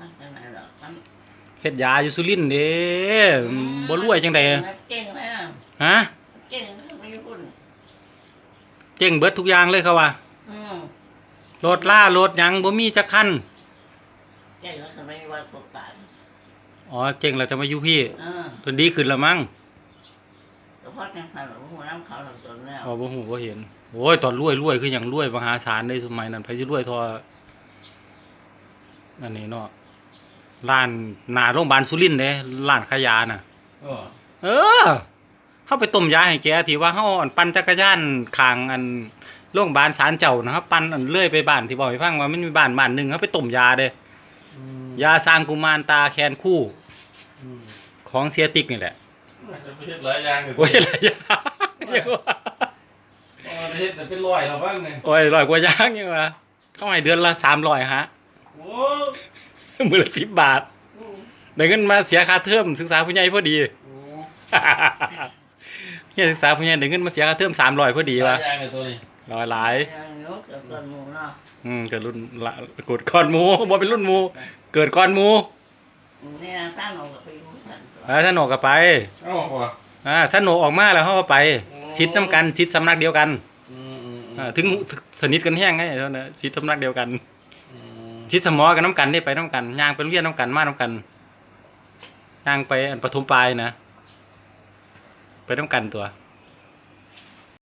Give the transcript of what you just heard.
มันจะไหนหรอกมันเฮ็ดยาอยู่สุรินทร์เด้บ่รวยจังได๋เก่งเลยอะฮะเก่งไม่พูดเจ๊งเบิดทุกอย่างเลยเขาว่าอืมรถล่ารถหยังบ่มีจักคันเก่งแล้วทำไมวันปกติอ๋อเจ๊งแล้วจะมาอยู่พี่เออตอนดีขึ้นแล้วมั้งแต่พอจังสันหรอกหัวน้ำเขาหลังจนแล้วอ๋อบ่ฮู้บ่เห็นโอ้ยตอนรวยรวยคือหยังรวยมหาศาลได้สมัยนั้นไผสิรวยเทออันนี้เนาะ ร้านหน้าโรงพยาบาลสุรินทร์เด้ร้านขายยาน่ะ เออเออเฮาไปต้มยาให้แกที่ว่าเฮาอันปั่นจักรยานข้างอันโรงพยาบาลศาลเจ้านะครับปั่นอันเลื่อยไปบ้านที่บอกให้ฟังว่ามันมีบ้านบ้านหนึงเฮาไปต้มยาเด้อืมยาสร้างกุมารตาแคนคู่อืมของเสียติ๊กนี่แหละมันจะไปเฮ็ดหลายอย่างอยู่โอ้ยหลายอย่างอ๋อเฮ็ดแต่เป็นร้อยแล้วบ้างเนี่ยโอ้ยร้อยกว่าอย่างยังวะเข้าให้เดือนละ300ฮะ โอ้ มื้อละ10บาทได้เงินมาเสียค่าเทอมศึกษาผู้ใหญ่พอดีโหเนี่ยศึกษาผู้ใหญ่ได้เงินมาเสียค่าเทอม300พอดีหลาว่ะยอย่างเลยตัวนี้ร้อยหลายอย่างนี้เกิดส่วนหมูเนาะอืมเกิดรุ่นละเกิดก่อนหมูบ่เป็นรุ่นหมู เกิดก่อนหมูนี่นะสร้างออกกับไปรู้ทันตัวอ่าถ้าโหนกก็ไปเอ้าว่ะอ่าถ้าโหนกออกมาแล้วเขาก็ไปโอ้ชิดน้ำกันชิดสำนักเดียวกันอืมอืมอ่าถึงสนิทกันแห้งไงเท่านั้นชิดสำนักเดียวกันอืม ชิดสมอกันน้ำกันได้ไปน้ำกันย่างไปโรงเรียนน้ำกันมาน้ำกันย่างไปอันปฐมปลายนะ ไปน้ำกันตัว